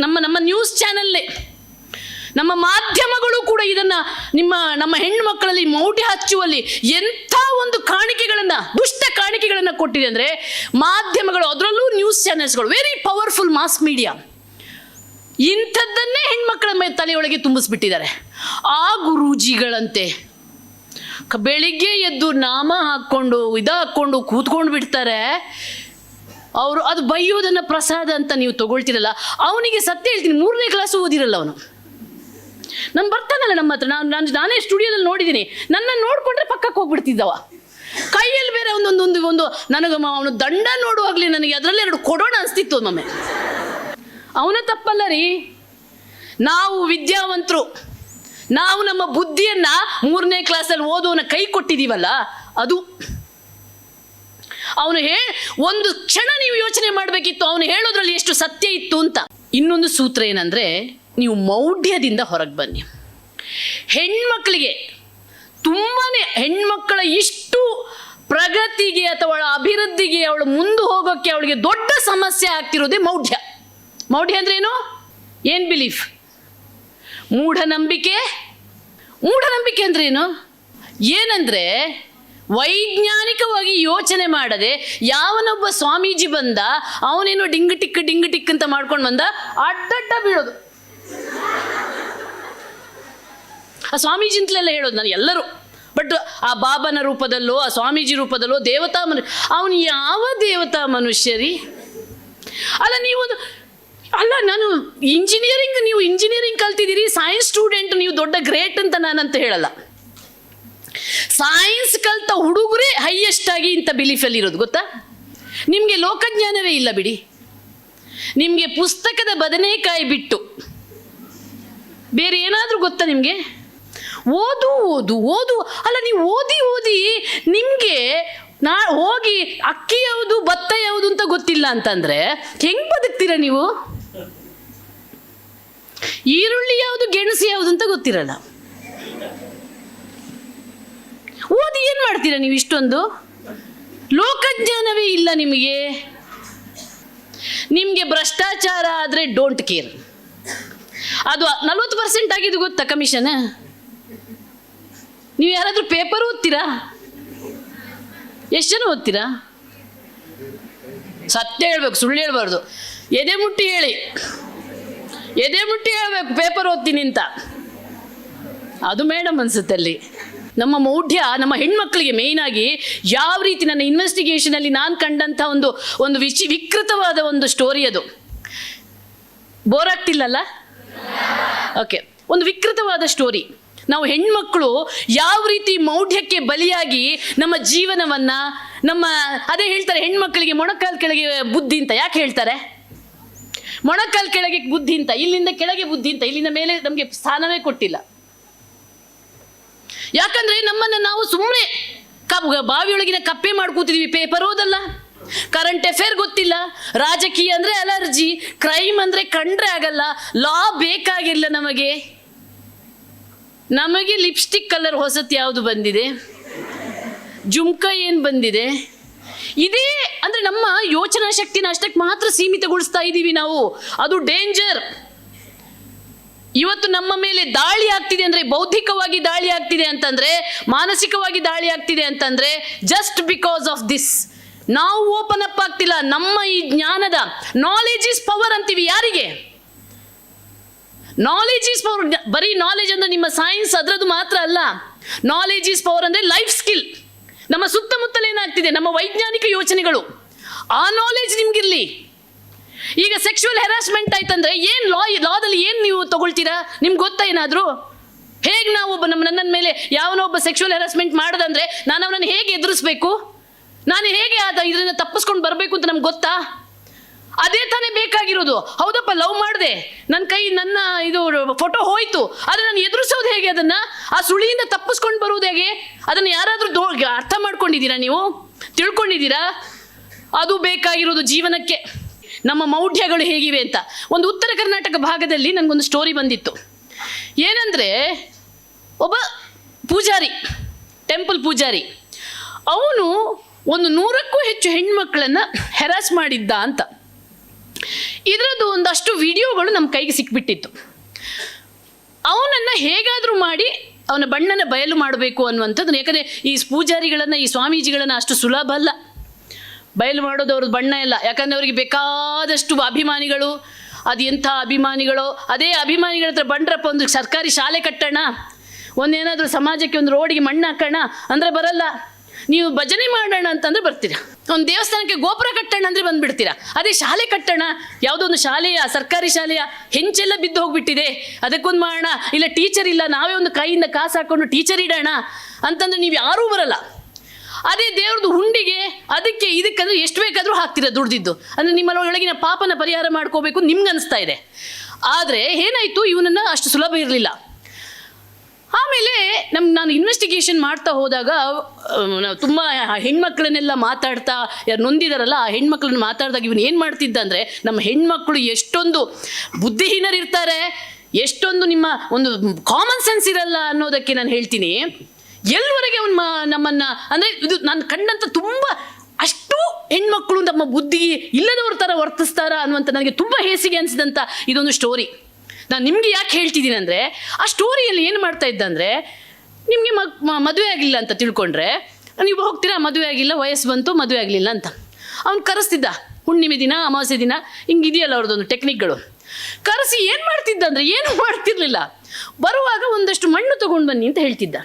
ನಮ್ಮ ನಮ್ಮ ನ್ಯೂಸ್ ಚಾನಲ್ಲೇ ನಮ್ಮ ಮಾಧ್ಯಮಗಳು ಕೂಡ ಇದನ್ನು ನಿಮ್ಮ, ನಮ್ಮ ಹೆಣ್ಣು ಮಕ್ಕಳಲ್ಲಿ ಮೌಟಿ ಹಚ್ಚುವಲ್ಲಿ ಎಂಥ ಒಂದು ಕಾಣಿಕೆಗಳನ್ನು, ದುಷ್ಟ ಕಾಣಿಕೆಗಳನ್ನು ಕೊಟ್ಟಿದೆ ಅಂದರೆ ಮಾಧ್ಯಮಗಳು, ಅದರಲ್ಲೂ ನ್ಯೂಸ್ ಚಾನೆಲ್ಸ್ಗಳು ವೆರಿ ಪವರ್ಫುಲ್ ಮಾಸ್ ಮೀಡಿಯಾ ಇಂಥದ್ದನ್ನೇ ಹೆಣ್ಮಕ್ಳ ಮೇಲೆ ತಲೆಯೊಳಗೆ ತುಂಬಿಸ್ಬಿಟ್ಟಿದ್ದಾರೆ. ಆ ಗುರೂಜಿಗಳಂತೆ. ಬೆಳಿಗ್ಗೆ ಎದ್ದು ನಾಮ ಹಾಕ್ಕೊಂಡು ಇದು ಹಾಕ್ಕೊಂಡು ಕೂತ್ಕೊಂಡು ಬಿಡ್ತಾರೆ ಅವರು ಅದು ಬೈಯೋದನ್ನ ಪ್ರಸಾದ ಅಂತ ನೀವು ತಗೊಳ್ತಿರಲ್ಲ, ಅವನಿಗೆ ಸತ್ಯ ಹೇಳ್ತೀನಿ, ಮೂರನೇ ಕ್ಲಾಸ್ ಓದಿರಲ್ಲ ಅವನು. ನಾನು ಬರ್ತಾನಲ್ಲ ನಮ್ಮ ಹತ್ರ, ನಾನು ನಾನು ನಾನೇ ಸ್ಟುಡಿಯೋದಲ್ಲಿ ನೋಡಿದ್ದೀನಿ ನನ್ನನ್ನು ನೋಡ್ಕೊಂಡ್ರೆ ಪಕ್ಕಕ್ಕೆ ಹೋಗ್ಬಿಡ್ತಿದ್ದವ. ಕೈಯಲ್ಲಿ ಬೇರೆ ಒಂದೊಂದು ಒಂದು ಒಂದು ನನಗೆ ಅವನು ದಂಡ ನೋಡುವಾಗಲೇ ನನಗೆ ಅದರಲ್ಲಿ ಎರಡು ಕೊಡೋಣ ಅನಿಸ್ತಿತ್ತು ಒಮ್ಮೆ. ಅವನ ತಪ್ಪಲ್ಲ ರೀ. ನಾವು ವಿದ್ಯಾವಂತರು, ನಾವು ನಮ್ಮ ಬುದ್ಧಿಯನ್ನ ಮೂರನೇ ಕ್ಲಾಸಲ್ಲಿ ಓದೋನ ಕೈ ಕೊಟ್ಟಿದ್ದೀವಲ್ಲ ಅದು ಅವನು ಹೇ, ಒಂದು ಕ್ಷಣ ನೀವು ಯೋಚನೆ ಮಾಡಬೇಕಿತ್ತು, ಅವನು ಹೇಳೋದ್ರಲ್ಲಿ ಎಷ್ಟು ಸತ್ಯ ಇತ್ತು ಅಂತ. ಇನ್ನೊಂದು ಸೂತ್ರ ಏನಂದರೆ, ನೀವು ಮೌಢ್ಯದಿಂದ ಹೊರಗೆ ಬನ್ನಿ. ಹೆಣ್ಮಕ್ಳಿಗೆ ತುಂಬಾ ಹೆಣ್ಮಕ್ಕಳ ಇಷ್ಟು ಪ್ರಗತಿಗೆ ಅಥವಾ ಅವಳ ಅಭಿವೃದ್ಧಿಗೆ, ಅವಳು ಮುಂದೆ ಹೋಗೋಕ್ಕೆ ಅವಳಿಗೆ ದೊಡ್ಡ ಸಮಸ್ಯೆ ಆಗ್ತಿರೋದೇ ಮೌಢ್ಯ. ಮೌಢ್ಯ ಅಂದ್ರೆ ಏನು? ಏನ್ ಬಿಲೀಫ್ ಮೂಢನಂಬಿಕೆ. ಮೂಢನಂಬಿಕೆ ಅಂದ್ರೆ ಏನು? ಏನಂದ್ರೆ ವೈಜ್ಞಾನಿಕವಾಗಿ ಯೋಚನೆ ಮಾಡದೆ ಯಾವನೊಬ್ಬ ಸ್ವಾಮೀಜಿ ಬಂದ, ಅವನೇನು ಡಿಂಗ್ ಟಿಕ್ ಡಿಂಗ್ ಟಿಕ್ ಅಂತ ಮಾಡ್ಕೊಂಡು ಬಂದ, ಅಡ್ಡಡ್ಡ ಬೀಳೋದು. ಆ ಸ್ವಾಮೀಜಿ ಅಂತಲೆಲ್ಲ ಹೇಳೋದು ನಾನು ಎಲ್ಲರೂ. ಬಟ್ ಆ ಬಾಬನ ರೂಪದಲ್ಲೋ, ಆ ಸ್ವಾಮೀಜಿ ರೂಪದಲ್ಲೋ, ದೇವತಾ ಮನು, ಅವನು ಯಾವ ದೇವತಾ ಮನುಷ್ಯರಿ? ಅಲ್ಲ ನೀವು ಅಲ್ಲ, ನಾನು ಇಂಜಿನಿಯರಿಂಗ್ ನೀವು ಇಂಜಿನಿಯರಿಂಗ್ ಕಲ್ತಿದ್ದೀರಿ ಸೈನ್ಸ್ ಸ್ಟೂಡೆಂಟ್ ನೀವು ದೊಡ್ಡ ಗ್ರೇಟ್ ಅಂತ ನಾನಂತ ಹೇಳಲ್ಲ. ಸೈನ್ಸ್ ಕಲ್ತ ಹುಡುಗರೇ ಹೈಯೆಸ್ಟ್ ಆಗಿ ಇಂಥ ಬಿಲೀಫಲ್ಲಿ ಇರೋದು, ಗೊತ್ತಾ? ನಿಮಗೆ ಲೋಕಜ್ಞಾನವೇ ಇಲ್ಲ ಬಿಡಿ. ನಿಮಗೆ ಪುಸ್ತಕದ ಬದನೆಕಾಯಿ ಬಿಟ್ಟು. ಬೇರೆ ಏನಾದರೂ ಗೊತ್ತಾ ನಿಮಗೆ? ಓದು ಓದು ಓದು. ಅಲ್ಲ, ನೀವು ಓದಿ ಓದಿ ನಿಮಗೆ ನಾ ಹೋಗಿ ಅಕ್ಕಿ ಯಾವುದು, ಭತ್ತ ಯಾವುದು ಅಂತ ಗೊತ್ತಿಲ್ಲ ಅಂತಂದರೆ ಹೆಂಗ್ ಬದುಕ್ತೀರ ನೀವು? ಈರುಳ್ಳಿ ಯಾವುದು, ಗೆಣಸು ಯಾವುದು ಅಂತ ಗೊತ್ತಿರಲ್ಲ. ಓದಿ ಏನ್ ಮಾಡ್ತೀರಾ ನೀವು ಇಷ್ಟೊಂದು? ಲೋಕಜ್ಞಾನವೇ ಇಲ್ಲ ನಿಮಗೆ. ನಿಮಗೆ ಭ್ರಷ್ಟಾಚಾರ ಆದರೆ ಡೋಂಟ್ ಕೇರ್ ಅದು ನಲ್ವತ್ತು ಪರ್ಸೆಂಟ್ ಆಗಿದ್ದು ಗೊತ್ತಾ ಕಮಿಷನ್ ನೀವು ಯಾರಾದರೂ ಪೇಪರ್ ಓದ್ತೀರಾ? ಎಷ್ಟು ಜನ ಓದ್ತೀರಾ? ಸತ್ಯ ಹೇಳ್ಬೇಕು, ಸುಳ್ಳು ಹೇಳ್ಬಾರ್ದು. ಎದೆ ಮುಟ್ಟಿ ಹೇಳಿ. ಎದೆ ಮುಟ್ಟಿ ಹೇಳ್ಬೇಕು ಪೇಪರ್ ಓದ್ತೀನಿ ಅಂತ. ಅದು ಮೇಡಮ್ ಅನ್ಸುತ್ತೆ ಅಲ್ಲಿ. ನಮ್ಮ ಮೌಢ್ಯ, ನಮ್ಮ ಹೆಣ್ಮಕ್ಳಿಗೆ ಮೇಯ್ನಾಗಿ ಯಾವ ರೀತಿ ನನ್ನ ಇನ್ವೆಸ್ಟಿಗೇಷನಲ್ಲಿ ನಾನು ಕಂಡಂಥ ಒಂದು ಒಂದು ವಿಚಿ, ವಿಕೃತವಾದ ಒಂದು ಸ್ಟೋರಿ ಅದು. ಬೋರ್ ಆಗ್ತಿಲ್ಲಲ್ಲ? ಓಕೆ ಒಂದು ವಿಕೃತವಾದ ಸ್ಟೋರಿ ನಾವು ಹೆಣ್ಮಕ್ಕಳು ಯಾವ ರೀತಿ ಮೌಢ್ಯಕ್ಕೆ ಬಲಿಯಾಗಿ ನಮ್ಮ ಜೀವನವನ್ನ, ನಮ್ಮ, ಅದೇ ಹೇಳ್ತಾರೆ ಹೆಣ್ಮಕ್ಳಿಗೆ ಮೊಣಕಾಲ್ ಕೆಳಗೆ ಬುದ್ಧಿ ಅಂತ. ಯಾಕೆ ಹೇಳ್ತಾರೆ? ಮೊಣಕಾಲ್ ಕೆಳಗೆ ಬುದ್ಧಿ ಅಂತ. ಇಲ್ಲಿಂದ ಕೆಳಗೆ ಬುದ್ಧಿ ಅಂತ. ಇಲ್ಲಿಂದ ಮೇಲೆ ನಮಗೆ ಸ್ಥಾನವೇ ಕೊಟ್ಟಿಲ್ಲ. ಯಾಕಂದ್ರೆ ನಮ್ಮನ್ನ ನಾವು ಸುಮ್ಮನೆ ಬಾವಿಯೊಳಗಿನ ಕಪ್ಪೆ ಮಾಡ್ಕೋತಿದೀವಿ. ಪೇಪರ್ ಓದಲ್ಲ. ಕರೆಂಟ್ ಅಫೇರ್ ಗೊತ್ತಿಲ್ಲ. ರಾಜಕೀಯ ಅಂದ್ರೆ ಅಲರ್ಜಿ. ಕ್ರೈಮ್ ಅಂದ್ರೆ ಕಂಡ್ರೆ ಆಗಲ್ಲ. ಲಾ ಬೇಕಾಗಿಲ್ಲ ನಮಗೆ. ನಮಗೆ ಲಿಪ್ಸ್ಟಿಕ್ ಕಲರ್ ಹೊಸತ್ ಯಾವುದು ಬಂದಿದೆ? ಜುಮ್ಕ ಏನು ಬಂದಿದೆ? ಇದೇ ಅಂದ್ರೆ ನಮ್ಮ ಯೋಚನಾ ಶಕ್ತಿನ ಅಷ್ಟಕ್ಕೆ ಮಾತ್ರ ಸೀಮಿತಗೊಳಿಸ್ತಾ ಇದ್ದೀವಿ ನಾವು. ಅದು ಡೇಂಜರ್ ಇವತ್ತು ನಮ್ಮ ಮೇಲೆ ದಾಳಿ ಆಗ್ತಿದೆ ಅಂದ್ರೆ, ಬೌದ್ಧಿಕವಾಗಿ ದಾಳಿ ಆಗ್ತಿದೆ ಅಂತಂದ್ರೆ, ಮಾನಸಿಕವಾಗಿ ದಾಳಿ ಆಗ್ತಿದೆ ಅಂತಂದ್ರೆ ಜಸ್ಟ್ ಬಿಕಾಸ್ ಆಫ್ ದಿಸ್ ನಾವು ಓಪನ್ ಅಪ್ ಆಗ್ತಿಲ್ಲ. ನಮ್ಮ ಈ ಜ್ಞಾನದ ನಾಲೆಜ್ ಇಸ್ ಪವರ್ ಅಂತೀವಿ ಯಾರಿಗೆ? ನಾಲೆಜ್ ಈಸ್ ಪವರ್ ಬರೀ ನಾಲೆಜ್ ಅಂದ್ರೆ ನಿಮ್ಮ ಸೈನ್ಸ್ ಅದರದ್ದು ಮಾತ್ರ ಅಲ್ಲ. ನಾಲೆಜ್ ಈಸ್ ಪವರ್ ಅಂದ್ರೆ ಲೈಫ್ ಸ್ಕಿಲ್ ನಮ್ಮ ಸುತ್ತಮುತ್ತಲೇನಾಗ್ತಿದೆ ನಮ್ಮ ವೈಜ್ಞಾನಿಕ ಯೋಚನೆಗಳು. ಆ ನಾಲೆಜ್ ನಿಮ್ಗಿರ್ಲಿ. ಈಗ ಸೆಕ್ಷುವಲ್ ಹೆರಾಸ್ಮೆಂಟ್ ಆಯ್ತಂದ್ರೆ ಏನು ಲಾ ಲಾದಲ್ಲಿ ಏನು ನೀವು ತಗೊಳ್ತೀರಾ? ನಿಮ್ಗೆ ಗೊತ್ತಾ ಏನಾದರೂ? ಹೇಗೆ ನಾವು ಒಬ್ಬ ನಮ್ಮ ನನ್ನ ಮೇಲೆ ಯಾವನೋ ಒಬ್ಬ ಸೆಕ್ಷುವಲ್ ಹೆರಾಸ್ಮೆಂಟ್ ಮಾಡೋದಂದ್ರೆ ನಾನು ಅವನನ್ನು ಹೇಗೆ ಎದುರಿಸ್ಬೇಕು? ನಾನು ಹೇಗೆ ಆದ ಇದರಿಂದ ತಪ್ಪಿಸ್ಕೊಂಡು ಬರಬೇಕು ಅಂತ ನಮ್ಗೆ ಗೊತ್ತಾ? ಅದೇ ತಾನೇ ಬೇಕಾಗಿರೋದು. ಹೌದಪ್ಪ ಲವ್ ಮಾಡಿದೆ. ನನ್ನ ಕೈ ನನ್ನ ಇದು ಫೋಟೋ ಹೋಯ್ತು. ಆದರೆ ನಾನು ಎದುರಿಸೋದು ಹೇಗೆ ಅದನ್ನು? ಆ ಸುಳಿಯಿಂದ ತಪ್ಪಿಸ್ಕೊಂಡು ಬರೋದು ಹೇಗೆ? ಅದನ್ನು ಯಾರಾದರೂ ದೋ ಅರ್ಥ ಮಾಡ್ಕೊಂಡಿದ್ದೀರಾ ನೀವು? ತಿಳ್ಕೊಂಡಿದ್ದೀರಾ? ಅದು ಬೇಕಾಗಿರೋದು ಜೀವನಕ್ಕೆ. ನಮ್ಮ ಮೌಢ್ಯಗಳು ಹೇಗಿವೆ ಅಂತ. ಒಂದು ಉತ್ತರ ಕರ್ನಾಟಕ ಭಾಗದಲ್ಲಿ ನನಗೊಂದು ಸ್ಟೋರಿ ಬಂದಿತ್ತು. ಏನಂದರೆ, ಒಬ್ಬ ಪೂಜಾರಿ ಟೆಂಪಲ್ ಪೂಜಾರಿ, ಅವನು ಒಂದು ನೂರಕ್ಕೂ ಹೆಚ್ಚು ಹೆಣ್ಮಕ್ಳನ್ನು ಹೆರಾಸ್ ಮಾಡಿದ್ದ ಅಂತ. ಇದರದ್ದು ಒಂದಷ್ಟು ವಿಡಿಯೋಗಳು ನಮ್ಮ ಕೈಗೆ ಸಿಕ್ಬಿಟ್ಟಿತ್ತು. ಅವನನ್ನು ಹೇಗಾದರೂ ಮಾಡಿ ಅವನ ಬಣ್ಣನ ಬಯಲು ಮಾಡಬೇಕು ಅನ್ನುವಂಥದ್ದು ಯಾಕಂದರೆ ಈ ಪೂಜಾರಿಗಳನ್ನು, ಈ ಸ್ವಾಮೀಜಿಗಳನ್ನು ಅಷ್ಟು ಸುಲಭ ಅಲ್ಲ. ಬಯಲು ಮಾಡೋದು ಅವ್ರದ್ದು ಬಣ್ಣ ಇಲ್ಲ. ಯಾಕಂದರೆ ಅವರಿಗೆ ಬೇಕಾದಷ್ಟು ಅಭಿಮಾನಿಗಳು, ಅದು ಎಂಥ ಅಭಿಮಾನಿಗಳು, ಅದೇ ಅಭಿಮಾನಿಗಳ ಹತ್ರ ಬಂಡ್ರಪ್ಪ ಒಂದು ಸರ್ಕಾರಿ ಶಾಲೆ ಕಟ್ಟೋಣ, ಒಂದೇನಾದರೂ ಸಮಾಜಕ್ಕೆ ಒಂದು ರೋಡಿಗೆ ಮಣ್ಣು ಹಾಕೋಣ, ಅಂದರೆ ಬರಲ್ಲ. ನೀವು ಭಜನೆ ಮಾಡೋಣ ಅಂತಂದ್ರೆ ಬರ್ತೀರಾ. ಒಂದು ದೇವಸ್ಥಾನಕ್ಕೆ ಗೋಪುರ ಕಟ್ಟೋಣ ಅಂದರೆ ಬಂದ್ಬಿಡ್ತೀರಾ. ಅದೇ ಶಾಲೆ ಕಟ್ಟೋಣ, ಯಾವುದೋ ಒಂದು ಶಾಲೆಯ, ಸರ್ಕಾರಿ ಶಾಲೆಯ ಹೆಂಚೆಲ್ಲ ಬಿದ್ದು ಹೋಗ್ಬಿಟ್ಟಿದೆ. ಅದಕ್ಕೊಂದು ಮಾಡೋಣ. ಇಲ್ಲ ಟೀಚರ್ ಇಲ್ಲ, ನಾವೇ ಒಂದು ಕೈಯಿಂದ ಕಾಸು ಹಾಕೊಂಡು ಟೀಚರ್ ಇಡೋಣ ಅಂತಂದ್ರೆ ನೀವು ಯಾರೂ ಬರಲ್ಲ. ಅದೇ ದೇವ್ರದ್ದು ಹುಂಡಿಗೆ ಅದಕ್ಕೆ ಇದಕ್ಕಂದ್ರೆ ಎಷ್ಟು ಬೇಕಾದರೂ ಹಾಕ್ತೀರ ದುಡ್ದಿದ್ದು. ಅಂದರೆ ನಿಮ್ಮ ಒಳಗಿನ ಪಾಪನ ಪರಿಹಾರ ಮಾಡ್ಕೋಬೇಕು ನಿಮ್ಗೆ ಅನಿಸ್ತಾ ಇದೆ. ಆದರೆ ಏನಾಯಿತು? ಇವನನ್ನು ಅಷ್ಟು ಸುಲಭ ಇರಲಿಲ್ಲ. ಆಮೇಲೆ ನಮ್ಮ ನಾನು ಇನ್ವೆಸ್ಟಿಗೇಷನ್ ಮಾಡ್ತಾ ಹೋದಾಗ ತುಂಬ ಹೆಣ್ಮಕ್ಳನ್ನೆಲ್ಲ ಮಾತಾಡ್ತಾ ಯಾರು ನೊಂದಿದಾರಲ್ಲ, ಆ ಹೆಣ್ಮಕ್ಳನ್ನ ಮಾತಾಡಿದಾಗ ಇವನು ಏನು ಮಾಡ್ತಿದ್ದ ಅಂದರೆ, ನಮ್ಮ ಹೆಣ್ಮಕ್ಳು ಎಷ್ಟೊಂದು ಬುದ್ಧಿಹೀನರಿರ್ತಾರೆ, ಎಷ್ಟೊಂದು ನಿಮ್ಮ ಒಂದು ಕಾಮನ್ ಸೆನ್ಸ್ ಇರಲ್ಲ ಅನ್ನೋದಕ್ಕೆ ನಾನು ಹೇಳ್ತೀನಿ. ಎಲ್ಲಿವರೆಗೆ ಅವನು ಮಾ ನಮ್ಮನ್ನು ಅಂದರೆ ಇದು ನಾನು ಕಂಡಂಥ ತುಂಬ ಅಷ್ಟು ಹೆಣ್ಮಕ್ಳು ನಮ್ಮ ಬುದ್ಧಿ ಇಲ್ಲದವ್ರ ಥರ ವರ್ತಿಸ್ತಾರ ಅನ್ನುವಂಥ ನನಗೆ ತುಂಬ ಹೇಸಿಗೆ ಅನಿಸಿದಂಥ ಇದೊಂದು ಸ್ಟೋರಿ ನಾನು ನಿಮಗೆ ಯಾಕೆ ಹೇಳ್ತಿದ್ದೀನಿ ಅಂದರೆ, ಆ ಸ್ಟೋರಿಯಲ್ಲಿ ಏನು ಮಾಡ್ತಾ ಇದ್ದ ಅಂದರೆ, ನಿಮಗೆ ಮದುವೆ ಆಗಿಲ್ಲ ಅಂತ ತಿಳ್ಕೊಂಡ್ರೆ, ನೀವು ಹೋಗ್ತೀರಾ, ಮದುವೆ ಆಗಿಲ್ಲ, ವಯಸ್ಸು ಬಂತು, ಮದುವೆ ಆಗಲಿಲ್ಲ ಅಂತ. ಅವ್ನು ಕರೆಸ್ತಿದ್ದ, ಹುಣ್ಣಿಮೆ ದಿನ, ಅಮಾವಾಸ್ಯೆ ದಿನ ಹಿಂಗೆ ಇದೆಯಲ್ಲ ಅವ್ರದ್ದೊಂದು ಟೆಕ್ನಿಕ್ಗಳು ಕರೆಸಿ ಏನು ಮಾಡ್ತಿದ್ದ ಅಂದರೆ, ಏನು ಮಾಡ್ತಿರ್ಲಿಲ್ಲ. ಬರುವಾಗ ಒಂದಷ್ಟು ಮಣ್ಣು ತಗೊಂಡು ಬನ್ನಿ ಅಂತ ಹೇಳ್ತಿದ್ದ.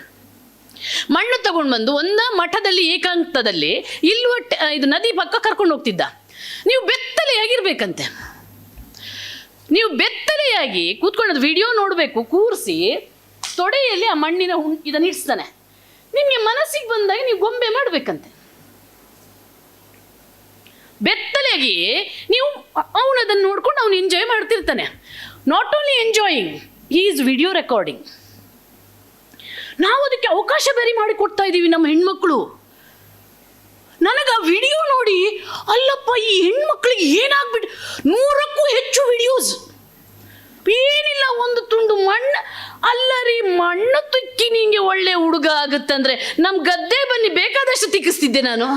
ಮಣ್ಣು ತಗೊಂಡು ಬಂದು ಒಂದ ಮಠದಲ್ಲಿ ಏಕಾಂತದಲ್ಲಿ ಇಲ್ವ ಇದು ನದಿ ಪಕ್ಕ ಕರ್ಕೊಂಡು ಹೋಗ್ತಿದ್ದ. ನೀವು ಬೆತ್ತಲೆಯಾಗಿರ್ಬೇಕಂತೆ. ನೀವು ಬೆತ್ತಲೆಯಾಗಿ ಕೂತ್ಕೊಂಡು ವಿಡಿಯೋ ನೋಡಬೇಕು, ಕೂರಿಸಿ ತೊಡೆಯಲ್ಲಿ ಆ ಮಣ್ಣಿನ ಹುಣ್ ಇದನ್ನು ಇಡ್ಸ್ತಾನೆ. ನಿಮಗೆ ಮನಸ್ಸಿಗೆ ಬಂದಾಗ ನೀವು ಗೊಂಬೆ ಮಾಡಬೇಕಂತೆ. ಬೆತ್ತಲೆಯಾಗಿ ನೀವು ಅವನು ನೋಡ್ಕೊಂಡು ಅವನು enjoy ಮಾಡ್ತಿರ್ತಾನೆ. Not only enjoying is video recording ನಾವು ಅದಕ್ಕೆ ಅವಕಾಶ ಬೇರೆ ಮಾಡಿ ಕೊಡ್ತಾ ಇದ್ದೀವಿ ನಮ್ಮ ಹೆಣ್ಮಕ್ಳು. ನನಗೆ ಆ ವಿಡಿಯೋ ನೋಡಿ, ಅಲ್ಲಪ್ಪ, ಈ ಹೆಣ್ಮಕ್ಳಿಗೆ ಏನಾಗ್ಬಿಟ್ಟು ನೂರಕ್ಕೂ ಹೆಚ್ಚು ವಿಡಿಯೋಸ್ ಏನಿಲ್ಲ, ಒಂದು ತುಂಡು ಮಣ್ಣು ಅಲ್ಲ ರೀ ಮಣ್ಣು ತುಕ್ಕಿ ನಿಂಗೆ ಒಳ್ಳೆ ಹುಡುಗ ಆಗುತ್ತಂದ್ರೆ. ನಮ್ಮ ಗದ್ದೆ ಬನ್ನಿ, ಬೇಕಾದಷ್ಟು ತಿಕ್ಕಿಸ್ತಿದ್ದೆ ನಾನು.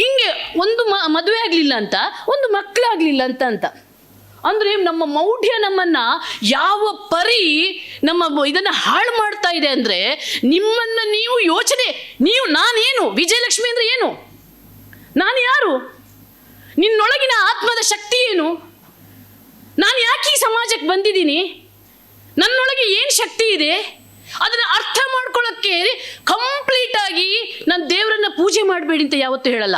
ಹಿಂಗೆ ಒಂದು ಮದುವೆ ಆಗಲಿಲ್ಲ ಅಂತ, ಒಂದು ಮಕ್ಕಳಾಗಲಿಲ್ಲ ಅಂತ ಅಂತ. ಅಂದರೆ ನಮ್ಮ ಮೌಢ್ಯ ನಮ್ಮನ್ನ ಯಾವ ಪರಿ ನಮ್ಮ ಇದನ್ನ ಹಾಳು ಮಾಡ್ತಾ ಇದೆ ಅಂದರೆ ನಿಮ್ಮನ್ನ ನೀವು ಯೋಚನೆ, ನೀವು ನಾನೇನು? ವಿಜಯಲಕ್ಷ್ಮಿ ಅಂದರೆ ಏನು? ನಾನು ಯಾರು? ನಿನ್ನೊಳಗಿನ ಆತ್ಮದ ಶಕ್ತಿ ಏನು? ನಾನು ಯಾಕೆ ಈ ಸಮಾಜಕ್ಕೆ ಬಂದಿದ್ದೀನಿ? ನನ್ನೊಳಗೆ ಏನು ಶಕ್ತಿ ಇದೆ? ಅದನ್ನು ಅರ್ಥ ಮಾಡ್ಕೊಳ್ಳೋಕ್ಕೆ ಕಂಪ್ಲೀಟ್ ಆಗಿ ನಾನು ದೇವರನ್ನ ಪೂಜೆ ಮಾಡಬೇಡಿ ಅಂತ ಯಾವತ್ತೂ ಹೇಳಲ್ಲ.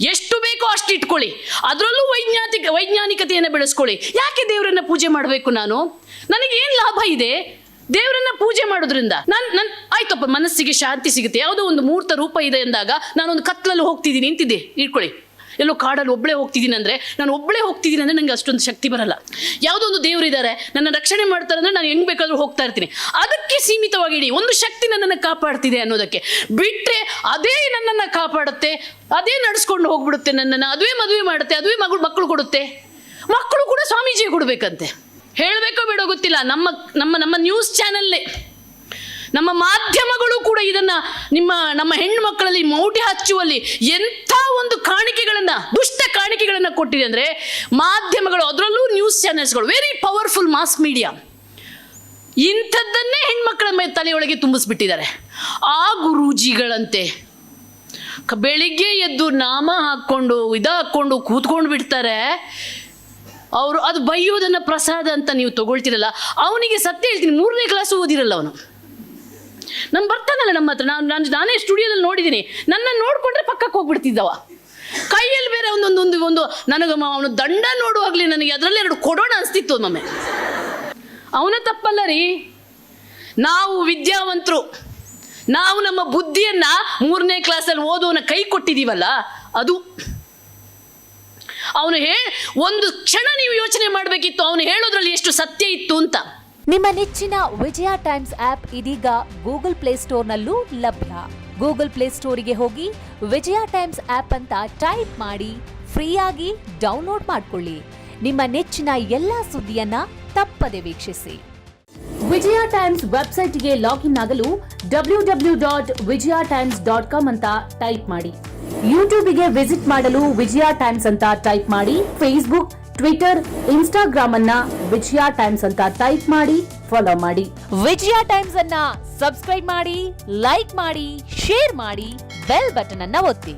ಎಷ್ಟು ಬೇಕೋ ಅಷ್ಟು ಇಟ್ಕೊಳ್ಳಿ. ಅದರಲ್ಲೂ ವೈಜ್ಞಾನಿಕ ವೈಜ್ಞಾನಿಕತೆಯನ್ನು ಬೆಳೆಸ್ಕೊಳ್ಳಿ. ಯಾಕೆ ದೇವರನ್ನ ಪೂಜೆ ಮಾಡಬೇಕು ನಾನು? ನನಗೆ ಏನು ಲಾಭ ಇದೆ? ದೇವರನ್ನ ಪೂಜೆ ಮಾಡೋದ್ರಿಂದ ನಾನು, ನನ್, ಆಯ್ತಪ್ಪ, ಮನಸ್ಸಿಗೆ ಶಾಂತಿ ಸಿಗುತ್ತೆ. ಯಾವುದೋ ಒಂದು ಮೂರ್ತ ರೂಪ ಇದೆ ಎಂದಾಗ ನಾನೊಂದು ಕತ್ಲಲ್ಲಿ ಹೋಗ್ತಿದ್ದೀನಿ ಅಂತಿದ್ದೆ ಇಟ್ಕೊಳ್ಳಿ. ಎಲ್ಲೋ ಕಾಡಲ್ಲಿ ಒಬ್ಬಳೇ ಹೋಗ್ತಿದ್ದೀನಿ ಅಂದರೆ, ನಾನು ಒಬ್ಬಳೇ ಹೋಗ್ತಿದ್ದೀನಿ ಅಂದರೆ ನನಗೆ ಅಷ್ಟೊಂದು ಶಕ್ತಿ ಬರಲ್ಲ. ಯಾವುದೋ ಒಂದು ದೇವರು ಇದ್ದಾರೆ ನನ್ನ ರಕ್ಷಣೆ ಮಾಡ್ತಾರೆ ಅಂದರೆ ನಾನು ಹೆಂಗೆ ಬೇಕಾದರೂ ಹೋಗ್ತಾ ಇರ್ತೀನಿ. ಅದಕ್ಕೆ ಸೀಮಿತವಾಗಿ ಇಡಿ, ಒಂದು ಶಕ್ತಿ ನನ್ನನ್ನು ಕಾಪಾಡ್ತಿದೆ ಅನ್ನೋದಕ್ಕೆ. ಬಿಟ್ಟರೆ ಅದೇ ನನ್ನನ್ನು ಕಾಪಾಡುತ್ತೆ, ಅದೇ ನಡೆಸ್ಕೊಂಡು ಹೋಗ್ಬಿಡುತ್ತೆ ನನ್ನನ್ನು ಅದುವೇ ಮದುವೆ ಮಾಡುತ್ತೆ ಅದುವೇ ಮಗಳು ಮಕ್ಕಳು ಕೊಡುತ್ತೆ. ಮಕ್ಕಳು ಕೂಡ ಸ್ವಾಮೀಜಿಗೆ ಕೊಡಬೇಕಂತೆ. ಹೇಳಬೇಕೋ ಬೇಡೋ ಗೊತ್ತಿಲ್ಲ, ನಮ್ಮ ನಮ್ಮ ನಮ್ಮ ನ್ಯೂಸ್ ಚಾನಲ್ಲೇ ನಮ್ಮ ಮಾಧ್ಯಮಗಳು ಕೂಡ ಇದನ್ನು ನಿಮ್ಮ, ನಮ್ಮ ಹೆಣ್ಣು ಮಕ್ಕಳಲ್ಲಿ ಮೌಟಿ ಹಚ್ಚುವಲ್ಲಿ ಎಂಥ ಒಂದು ಕೊಟ್ಟಿದೆ ಅಂದರೆ ಮಾಧ್ಯಮಗಳು, ಅದರಲ್ಲೂ ನ್ಯೂಸ್ ಚಾನೆಲ್ಸ್ಗಳು ವೆರಿ ಪವರ್ಫುಲ್ ಮಾಸ್ ಮೀಡಿಯಾ ಇಂಥದ್ದನ್ನೇ ಹೆಣ್ಮಕ್ಕಳ ಮೇ ತಲೆಯೊಳಗೆ ತುಂಬಿಸ್ಬಿಟ್ಟಿದ್ದಾರೆ. ಆ ಗುರೂಜಿಗಳಂತೆ. ಬೆಳಿಗ್ಗೆ ಎದ್ದು ನಾಮ ಹಾಕ್ಕೊಂಡು, ಇದ ಹಾಕ್ಕೊಂಡು ಕೂತ್ಕೊಂಡು ಬಿಡ್ತಾರೆ. ಅವರು, ಅದು ಬೈಯೋದನ್ನು ಪ್ರಸಾದ ಅಂತ ನೀವು ತಗೊಳ್ತಿರಲ್ಲ, ಅವನಿಗೆ ಸತ್ಯ ಹೇಳ್ತೀನಿ, ಮೂರನೇ ಕ್ಲಾಸ್ ಓದಿರಲ್ಲ ಅವನು. ನಮ್ಮ ಬರ್ತಾನಲ್ಲ ನಮ್ಮ ಹತ್ರ, ನಾನು ನಾನು, ನಾನೇ ಸ್ಟುಡಿಯೋದಲ್ಲಿ ನೋಡಿದ್ದೀನಿ. ನನ್ನನ್ನು ನೋಡಿಕೊಂಡ್ರೆ ಪಕ್ಕಕ್ಕೆ ಹೋಗ್ಬಿಡ್ತಿದ್ದವ. ಕೈಯಲ್ಲಿ ಬೇರೆ ಒಂದೊಂದು, ಒಂದು ನನಗೆ ಅವನು ದಂಡ ನೋಡುವಾಗಲಿ ನನಗೆ ಅದರಲ್ಲಿ ಎರಡು ಕೊಡೋಣ ಅನಿಸ್ತಿತ್ತು ಒಮ್ಮೆ ಅವನ ತಪ್ಪಲ್ಲ ರೀ. ನಾವು ವಿದ್ಯಾವಂತರು, ನಾವು ನಮ್ಮ ಬುದ್ಧಿಯನ್ನು ಮೂರನೇ ಕ್ಲಾಸಲ್ಲಿ ಓದುವನ ಕೈ ಕೊಟ್ಟಿದ್ದೀವಲ್ಲ ಅದು ಅವನು ಹೇ, ಒಂದು ಕ್ಷಣ ನೀವು ಯೋಚನೆ ಮಾಡಬೇಕಿತ್ತು, ಅವನು ಹೇಳೋದ್ರಲ್ಲಿ ಎಷ್ಟು ಸತ್ಯ ಇತ್ತು ಅಂತ. ನಿಮ್ಮ ನೆಚ್ಚಿನ ವಿಜಯ ಟೈಮ್ಸ್ ಆಪ್ ಇದೀಗ ಗೂಗಲ್ ಪ್ಲೇಸ್ಟೋರ್ನಲ್ಲೂ ಲಭ್ಯ. ಗೂಗಲ್ ಪ್ಲೇ ಸ್ಟೋರಿಗೆ ಹೋಗಿ ವಿಜಯ ಟೈಮ್ಸ್ ಆಪ್ ಅಂತ ಟೈಪ್ ಮಾಡಿ ಫ್ರೀಯಾಗಿ ಡೌನ್ಲೋಡ್ ಮಾಡಿಕೊಳ್ಳಿ. ನಿಮ್ಮ ನೆಚ್ಚಿನ ಎಲ್ಲಾ ಸುದ್ದಿಯನ್ನ ತಪ್ಪದೆ ವೀಕ್ಷಿಸಿ. ವಿಜಯ ಟೈಮ್ಸ್ ವೆಬ್ಸೈಟ್ಗೆ ಲಾಗಿನ್ ಆಗಲು W W dot Vijaya Times dot com ಅಂತ ಟೈಪ್ ಮಾಡಿ. ಯೂಟ್ಯೂಬಿಗೆ ವಿಸಿಟ್ ಮಾಡಲು ವಿಜಯ ಟೈಮ್ಸ್ ಅಂತ ಟೈಪ್ ಮಾಡಿ ಫೇಸ್ಬುಕ್ ಟ್ವಿಟರ್ ಇನ್ಸ್ಟಾಗ್ರಾಮ್ ಅನ್ನ ವಿಜಯ ಟೈಮ್ಸ್ ಅಂತ ಟೈಪ್ ಮಾಡಿ. ಫಾಲೋ ಮಾಡಿ. ವಿಜಯ ಟೈಮ್ಸ್ ಅನ್ನ ಸಬ್ಸ್ಕ್ರೈಬ್ ಮಾಡಿ ಲೈಕ್ ಮಾಡಿ ಶೇರ್ ಮಾಡಿ ಬೆಲ್ ಬಟನ್ ಅನ್ನ ಒತ್ತಿ.